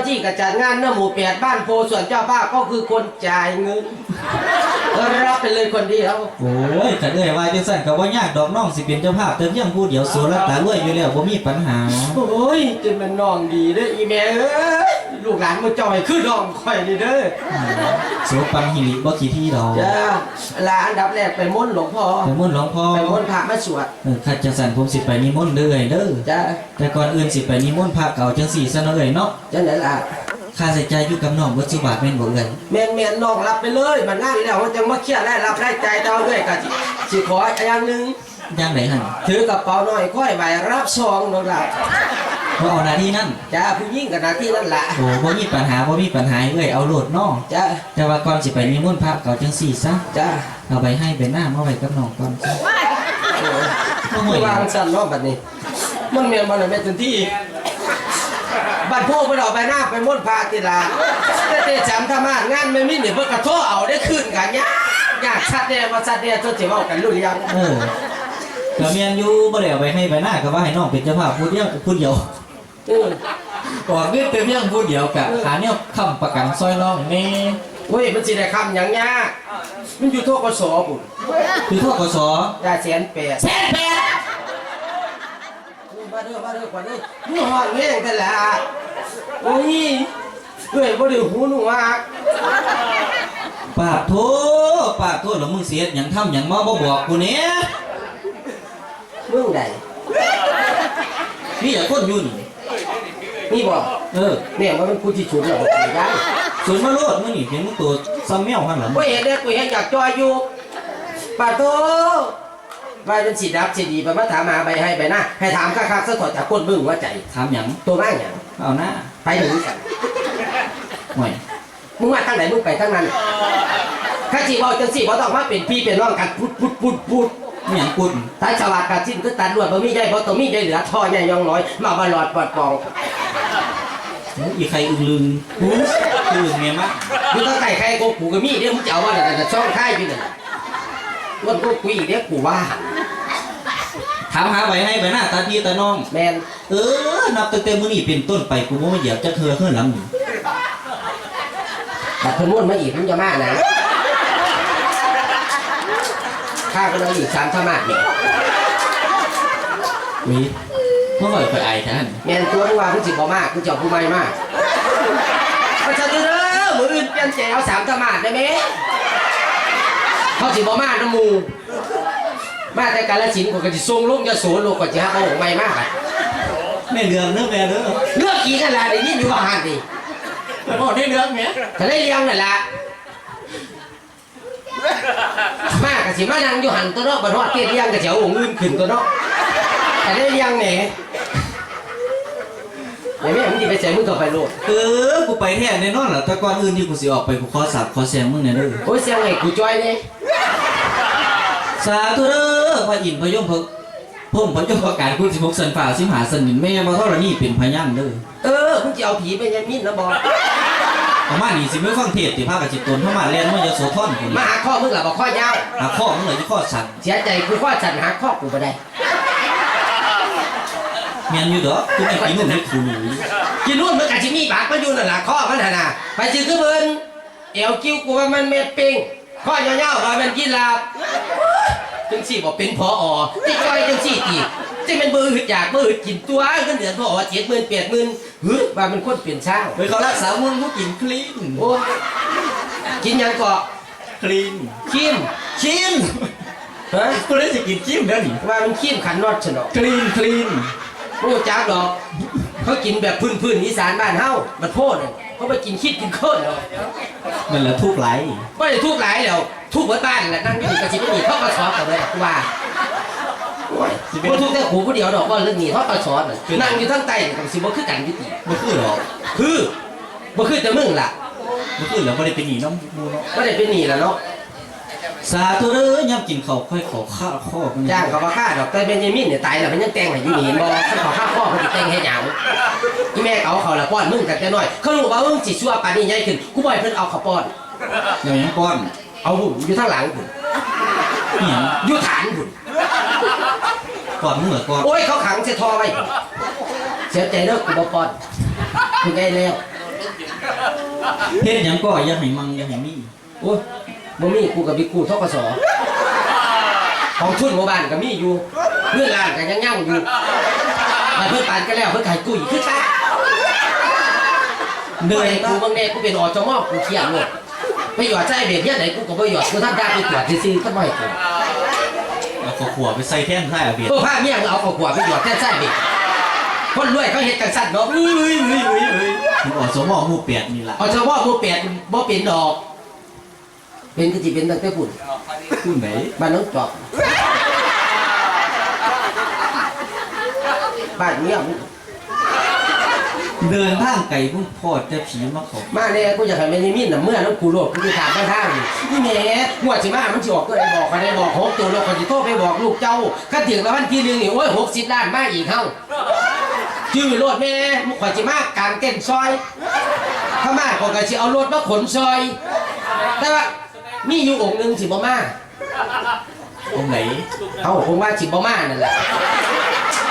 าที่กระจัดงานหน้าหมู่แปดบ้านโพส่วนเจ้าภาพก็คือคนจ่ายเงินรับไปเลยคนเดียวโอ้ยขันเอ้ยว่าจังสั่นก็บ่ยากดอกน้องสิเป็นเจ้าภาพแต่เพียงผู้เดียวสูรัตตารวยอยู่แล้วบ่มีปัญหาโอ้ยจนมันน้องดีเด้ออีแม่เอ้ยลูกหลานมาจอยคือน้องข่อยนี่เด้อโสปังหิริบ่ขี้ที่ดอกจ้าลาอันดับแรกไปม่นต์หลวงพ่อไปมุ่นต์หลวงพ่อไปม่นต์พระมาสวดเออข้าจังสั่นผมสิไปนิมนต์เด้อเอ้ยเด้อจ้าแต่ก่อนอื่นสิไปนิมนต์พระเก่าจังสี่ซะเนาะเอ้ยเนาะจังไหนล่ะค่าใช้จ่ายอยู่กับน้องบ่สิบาทแม่นบ่เอ้ยแม่นแม่นน้องรับไปเลยมันงานแล้วมันจังมาเครียดได้รับได้ใจเจ้าด้วยกะสิสิขออย่างหนึงย่างไหนหั่นถือกระเป๋าหน่อยค่อยไปรับซองน้องล่ะ บ่เอาหน้าที่นั่นจ้าผู้หญิงกับหน้าที่นั่นล่ะโอ้บ่มีปัญหาบ่มีปัญหาเอ้ยเอาโลดเนาะจ้าแต่ว่าก่อนสิไปนิมนต์พระเก่าจังสี่ซะจ้าเอาไปให้ไปหน้ามาไว้กับน้องก่อนซะบ่ห่วไม่ยวางสั่นเนาะบัดนี้ มันแม่นบ่ได้แม่นทันทีบัดพวกเพิ่นเอาไปหน้าไปม่วนพระติลาแต่เตจำธรรมางานไม่มีนี่เพิ่นก็โทรเอาได้คืนกันยากยากชัดแน่ว่าชัดแน่จนสิเว้ากันรู้เรื่องเออก็แม่นอยู่บ่ได้เอาไปให้ไปหน้าก็ว่าให้น้องเป็นเจ้าภาพผู้เดียวผู้เดียวเออ บอกเงินเต็มยังผู้เดียวกะหาเนี่ยค้ำประกันซอยน้องแม่เว้ยมันสิได้คำหยังยากมันอยู่โทกสพุ่นคือทกสได้แสนแปดแสนแปดมาเด้อมาเด้อก่อนเด้อมึงห้องแห้งกันล่ะโอ้ยเอ้ยบ่ได้หูหนูว่าปากโทปากโทแล้วมึงเสียหยังทำหยังมาบ่บอกกูเนี่ยมึงใดพี่อย่าคนอยู่นี่ นี่บ่เออเนี่ยมันเป็นผู้ที่ฉุนเราบ่ได้สวนมาโลดมึงนี่เพียงมึงตัวซ้ำแมวหันหลังบ่เห็นเด้อกูเห็นอยากจอยอยู่ปาโตว่าเป็นสิดับสิดีไปมาถามหาใบให้ใบหน้าให้ถามคักๆซะก่อนจากคนมึงว่าใจ ถามหยังตัวมาหยังเอาหน้าไปหนีกันห่วยมึงมาทางไหนมึงไปทางนั้นถ้าสิเว้าจังซี่บ่ต้องมาเป็นพี่เป็นน้องกันพุดพุดพุดพุด ไม่หยังกุนถ้าฉลาดกาสิ้นคือตัดลวดบ่มีใยบ่ต้องมีใยเหลือท่อใหญ่ยองน้อยมาบาหลอดปอดปอง อีใครอึงลึงหูคือเมียมะอยู่ตั้งไก่ใครโกกูก็มีเดี๋ยวมึงจะเอาว่าแต่ช่องค่ายอยู่นั่นวันกูคุยเดี๋ยวกูว่าถามหาไว้ให้ไปหน้าตาพี่ตาน้องแมนเออนับตั้งแต่มื้อนี้เป็นต้นไปกูบ่มาเหยียบจักเทื่อขึ้นหลังนี่แต่เพิ่นวนมาอีกมึงจะมานะข้าก็เลยอีกสามธรรมะเนี่ยวิ เมื่อไหร่ไปไอ้ท่านแมนตัวมึงว่ามึงสิบ่มากมึงจะเอาผู้ใหม่มากก็จะเด้อมืออื่นเปลี่ยนใจเอาสามธรรมะได้ไหมเขาสิบ่มาน้ำหมูมาแต่กาลสินธุ์ก็จะทรงลูกจะโสนลูกก็จะหาเอาของใหม่มากอะแม่เรืองเด้อแม่เด้อเลือกกี่กันล่ะได้ยินอยู่ว่าหันดิบอกได้เรื่องแม่จะได้เลี้ยงนั่นล่ะมากะสิมานั่งอยู่หันตัวเนาะบ่ทอดเตี้ยเลี้ยงกะเจียวองค์อื่นขึ้นตัวเนาะจะได้เลี้ยงแหน่ อย่าแม่มึงสิไปใส่มึงก็ไปโลดเออกูไปแท้แน่นอนล่ะแต่ก่อนอื่นที่กูสิออกไปกูขอสับขอแซงมึงแน่เด้อโอ้ยเสียงไอ้กูจ้อยนี่สาธุเด้อพระอินทร์พระยมพระพงพระยมประกาศคุณสิบหกสันฝ่าสิมหาสนินแม่มาเท่านี้เป็นพยานเด้อเออมึงจะเอาผีไปยังมินนะบอกประมาณนี้สิไม่ฟังเทศติภาคกับจิตตนเข้ามาแล่นมันจะโสท่อนคนมาหาข้อมึงล่ะบอกข้อยาวหาข้อมึงเลยที่ข้อสั่นเสียใจกูข้อจัดหาข้อกูบ่ได้ เมียนอยู่เด้อกูไม่กินนุ่มให้กูรู้กินนู่นมันกะสิมีปากมันอยู่นั่นล่ะข้อมันหั่นน่ะไปซื้อคือเบิ่นเอวกิ้วกูว่ามันเม็ดปิงข้อยาวๆว่ามันกินลาบจังสี่บอกเป็นพออที่จ้อยจังสี่ตีจะเป็นเบอร์หืดอยากเบอร์หืดกินตัวเงินเดือนพออเจ็ดหมื่นแปดหมื่นฮึว่ามันคนเปลี่ยนช่างไปเขารักษามึงกูกินคลีนโอ้กินหยังเกาะคลีนคิมคินฮะกูได้จะกินคิมเด้อนี่ว่ามันคิมขันนอดฉนอกคลีนคลีน โอ้จ้าดอก เขากินแบบพื้นพื้นๆอีสานบ้านเฮาบัดโพดน่ะเขาไปกินคิดกินโคนเนาะนั่นแหละทุกไหลไม่ได้ทุกหลายแล้วทุกเบิดบ้านแหละนั่งอยู่นี่กระสิบนี่เขาก็สอนกันเลยกูว่าโอ้ยบ่ทุกแต่กูผู้เดียวดอกว่าเรื่องนี้เขาก็สอนน่ะนั่งอยู่ทั้งใต้นี่กับสิบ่คือกันอยู่ติบ่คือหรอกคือบ่คือแต่มึงล่ะบ่คือแล้วบ่ได้เป็นหนีน้องมูเนาะไม่ได้เป็นหนี้แล้วเนาะ สาธุเด้อย่ำกินข้าวค่อยขอข้าวข้อมันจ้างเขามาฆ่าดอกแต่เบนจามินเนี่ยตายแล้วมันยังแต่งให้อยู่นี่บ่เขาขอฆ่าพ่อเขาสิแต่งให้หยังอีแม่เขาเขาละป้อนมึงกันแต่น้อย เขารู้ว่ามึงสิชั่วปานนี้ใหญ่ขึ้นกูบ่ให้เพิ่นเอาเขาป้อน อย่างยังป้อนเอาหุ่นอยู่ทางหลังหุ่นนี่หยังอยู่ฐานหุ่นป้อนมึงเหรอป้อนโอ้ยเขาขังเสยทอไว้เสียใจเด้อกูบ่ป้อนกูได้แล้วเฮ็ดหยังก็อย่าให้มังอย่าให้มีโอ้ย บ่มีกูกับบิกูทกศของทุนหมู่บ้านก็มีอยู่เงื่อนล้านก็ยังยั่งอยู่มาเพิ่นปานกันแล้วเพิ่นขายกุ้ยคือช้าเดิเดินนกูบางแน่กูเป็นอจมกูเครียดเลยไปหยอดใจเบ็ดเฮียไหนกูก็บ่หยอดกูทำได้ไปตรวจซื่อๆก็บ่ให้กูเอาขวบไปใส่แท่นท่าเบียดเออพาเมียมึงเอาข้าวขวดไปหยอดแค่ใจเบ็ดคนรวยเขาเฮ็ดกันสั่นเนาะอุ้ยอุ้ยอุ้ยอุ้ยอุ้ยมันออกสมองหมู่เปียดนี่ล่ะอจมกูเป็ดบ่เป็นดอก เป็นก็สิเป็นตั้งแต่ปุ่นพูดไหนบ้านน้องจอกบ้านเมียมึงเดินทางไกลพุ่งพอดแต่ผีมาเขามาแน่กูอยากให้แม่นี่มินน่ะเมื่อน้องกูโลดกูสิถามข้างๆนี่นี่แหม่งวดสิมามันสิออกตัวใดบอกใครได้บอกหกตัวแล้วคนสิโทรไปบอกลูกเจ้าคันถึงแล้ววันที่หนึงนี่โอ้ย60ล้านมาอีกเฮาชื่อโลดแม่มึงข่อยสิมากลางเต้นซอยถ้ามาข่อยก็สิเอารถมาขนซอยแต่ว่า มีอยู่องค์หนึงสิบ่มาตรงไหนเอ้าคงว่าสิบ่มานั่นแหละ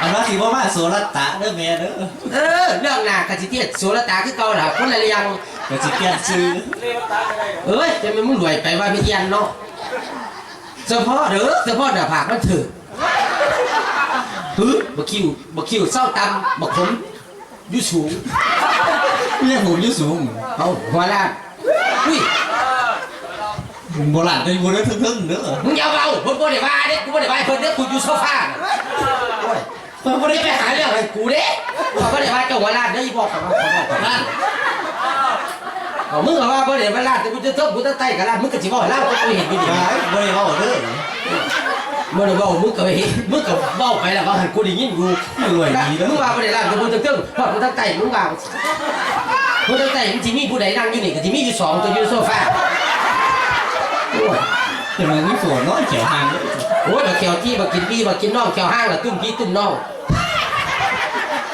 อันว่าสิว่ามาโซลัตตะเด้อแม่เด้อเออเรื่องหน้ากะสิเทียดสุรตาคือเก่าล่ะคนละเรียงก็สิเปลี่ยนชื่อเอ้ยจะไม่มึงรวยไปว่าไม่เยียนเนาะเฉพาะเด้อเฉพาะหน้าผากมันถือฮึบักคิวบักคิวเศร้าตำบักผมอยูสูงเรียกผมอยู่สูงเอาหัวลาดอุ้ย โบราณเป็นโบราณทึ่งๆเด้อมึงอย่าเบาเพิ่นบ่ได้ว่าเด้กูบ่ได้ว่าให้เพิ่นเด้อกูอยู่โซฟาน่ะโอ้ยเพิ่นบ่ได้ไปหาเรื่องให้กูเด้กูบ่ได้ว่าเจ้าหัวลาดเด้ออีบอกกับว่าขอบอกกับลาดเอามึงก็ว่าบ่ได้ว่าลาดแต่กูจะเทิบกูจะไต่กับลาดมึงก็สิบ่ให้ลาดกูเห็นอยู่นี่หายบ่ได้เว้าเด้อมื่อเรามึงก็ไปมึงก็เบ้าไปแล้วว่าหันกูได้ยินอยู่มันรวยดีเด้อมึงว่าบ่ได้ล่ะแต่มึงตึ้งๆพอดมึงตั้งใจมึงว่ามึงตั้งใจมึงสิมีผู้ใดนั่งอยู่นี่ก็สิมีอยู่สองตัวอยู่โซฟา โอ้ยแต่มันมีฝนนอนเขียวหางเด้อโอ้ยบักเขียวที่บักกินพี่บักกินน้องเขียวห้างล่ะตุ้มพี่ตุ้มน้อง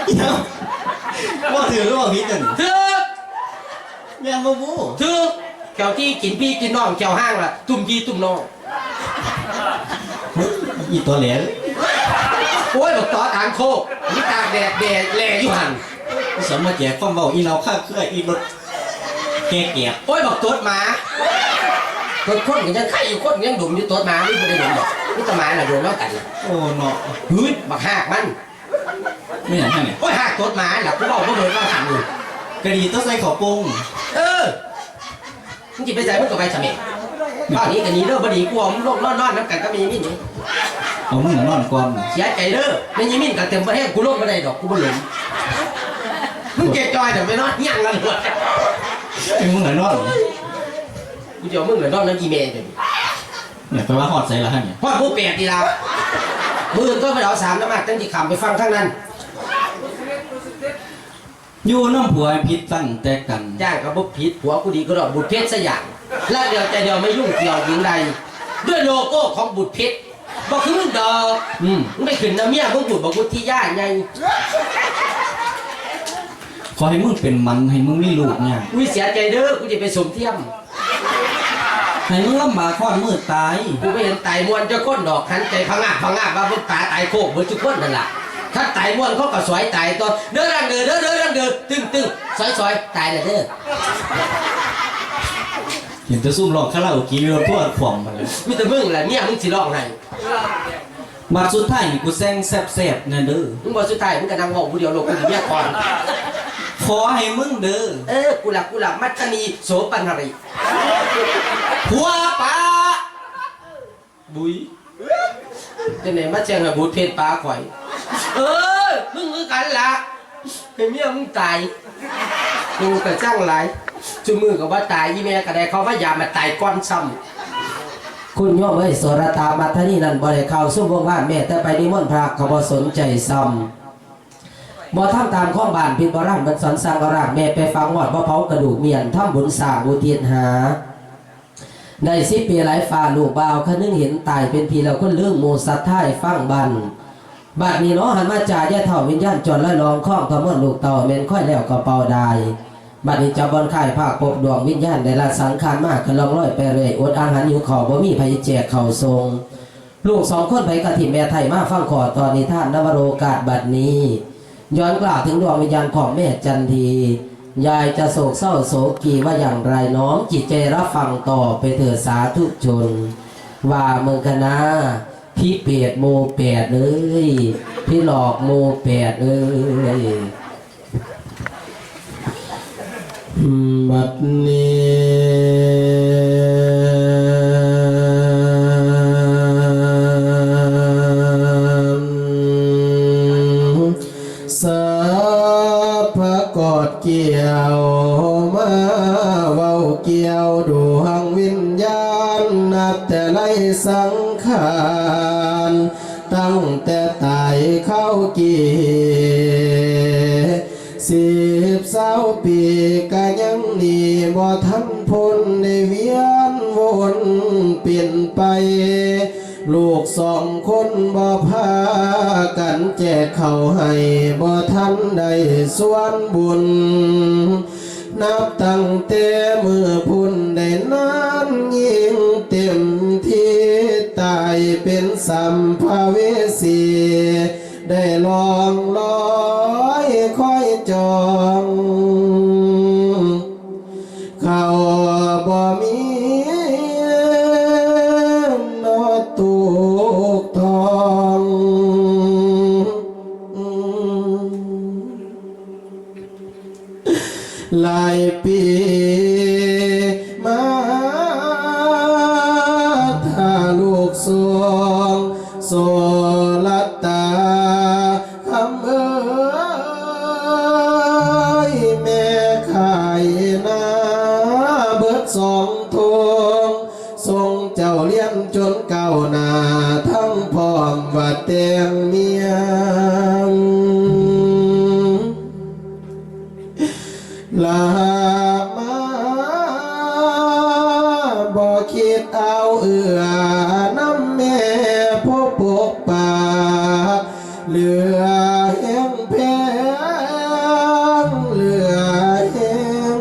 อีเนาะว่าถือหรือว่าผิดกันถึกแม่นบ่บู้ถึกเขียวที่กินพี่กินน้องเขียวห้างล่ะตุ้มพี่ตุ้มน้องอีตัวแหลวโอ้ยบักต่อทางโคกนี่ตากแดดแดดแลอยู่หันสมมาแจกความเว้าอีเราค่าเครื่ออีรถแก่แก็บโอ้ยบักตัวหมา ตัวคนก็ยังไข่อยู่คนก็ยังดมอยู่ตัวหมาไม่ได้ดมดอกนี่ตัวหมาน่ะดมแล้วกันน่ะโอ้เนาะเฮ้ยบักหากมันไม่อย่างนั้นเนี่ยโอ้ยหากตัวหมาหลับกูบอกว่าเดินมาหันอยู่กะดีต้องใส่ขอปรุงเออมึงจิไปใส่มึงก็ไปสมัยตอนนี้กันนี้เด้อบดีกูเอามึงลงนอนนอนน้ำกันก็มีมินนี่เอามึงนอนก่อนเสียใจเด้อไม่ยิมินกับเต็มประเทศกูลงไม่ได้ดอกกูบ่หลงมึงเกจอยแต่ไม่นอนยังกันเลยไอ้มึงนอน กูจะเอามึงเหลือนอนนั่นอีเมลเดี๋ยวนี้เนี่ยไปว่าฮอดใส่ละฮะเนี่ยพ่อผู้แปดดีแล้วมือก็ไปเอาสามน้ำมากตั้งที่ขำไปฟังทั้งนั้นอยู่น้ำผัวพิษตั้งแต่กันย่างกับบุผิดผัวกูดีก็ดอกบุตรเพชรสยามและเดียวใจเดียวไม่ยุ่งเกี่ยวหญิงใดด้วยโลโก้ของบุตรเพชรบอกคือมึงดอกอืมมึงไปขึ้นน้ำเมียมึงบุตรบอกบุตรที่ย่าไงขอให้มึงเป็นมันให้มึงมีลูกเนี่ยอุ้ยเสียใจเด้อกูจะไปสมเทียม ให้มึงลำบากข้อนมือตาย กูไปเห็นตายมวนเจ้าก้นดอกหันใจพังงาบพังงาบว่าพวกตาตายโคกเหมือนทุกคนนั่นแหละถ้าตายมวนเขาก็สวยตายตัวเด้อรังเด้อเด้อเด้อรังเด้อตึ้งตึ้งสวยสวยตายเลยเด้อเห็นแตะซุ่มร้องคาราโอเกะอยู่ทั่วขวางมาเลยมีแต่มึงแหละเนี่ยมึงสิร้องไห้มาสุดท้ายนี่กูแซงแซ่บๆนะเด้อมึงบอกสุดท้ายมึงก็นั่งบอกกูเดียวโลกกูสิเมียก่อน ขอให้มึงเด้อเออกูหลับกูหลับมัทนีโสปันหริหัวป้าบุยจะไหนมาแจ้งให้บูดเพศปลาข่อย เออมึงคือกันละให้เมียมึงตายกูก็จ้างหลายจุมือก็ว่าตายยี่แม่ก็ได้เขาว่ายามาตายก้อนซ้ำคุณโยมเอ้ยโสรตามัทนีนั่นบ่ได้เข้าซุ่มวงว่านแม่แต่ไปนิมนต์พระเขาบ่สนใจซ้ำ บ่ทำตามข้องบ้านพิษบ่ร่างมันสอนสร้างเอาร่างแม่ไปฟังหอดบ่เผากระดูกเมียนทำบุญสร้างอุทิศหาได้สิบปีหลายฝ่าลูกบ่าวคะนึงเห็นตายเป็นพีแล้วคนเรื่องโมสัตท้ายฟังบันบัดนี้เนาะหันมาจ่าแย่เท่าวิญญาณจนลอยลองข้องขมอนลูกเต่าเมนค่อยแล้วก็เป่าได้บัดนี้จะบอนข่ายภาคปกดวงวิญญาณได้ละสังขารมากกะลองลอยไปเรื่อยอดอาหารหิวขอบ่มีไผแจกเข้าทรงลูกสองคนไปกะถิ่แม่ไทยมาฟังขอตอนนิท่านนวโรกาสบัดนี้ ย้อนกล่าวถึงดวงวิญญาณของแม่จันที ยายจะโศกเศร้าโศกีว่าอย่างไรน้อมจิตใจรับฟังต่อไปเถิดสาธุชน ว่าเมืองคณะพี่เปรตโมแปดเลยพี่หลอกโมแปดเลยบัดนี้ ตั้งแต่ตายเข้ากี่สิบเศร้าปีก็ยังหนีบ่ทันพ้นในเวียนวนเปลี่ยนไป ลูกสองคนบ่พากันแจกเขาให้บ่ทันได้ส่วนบุญ นับตั้งแต่มือพุ่นได้นานยิ่งเต็มที่ตายเป็นสัมภเวสี ได้ลองลอยคอยจอง เขาบ่มีนอตุกทองหลายปี ว่าเตียงเมียงลามาบ่คิดเอาเอือน้ำแม่ผู้ปกป่าเหลือแห้งแพงเหลือแห้ง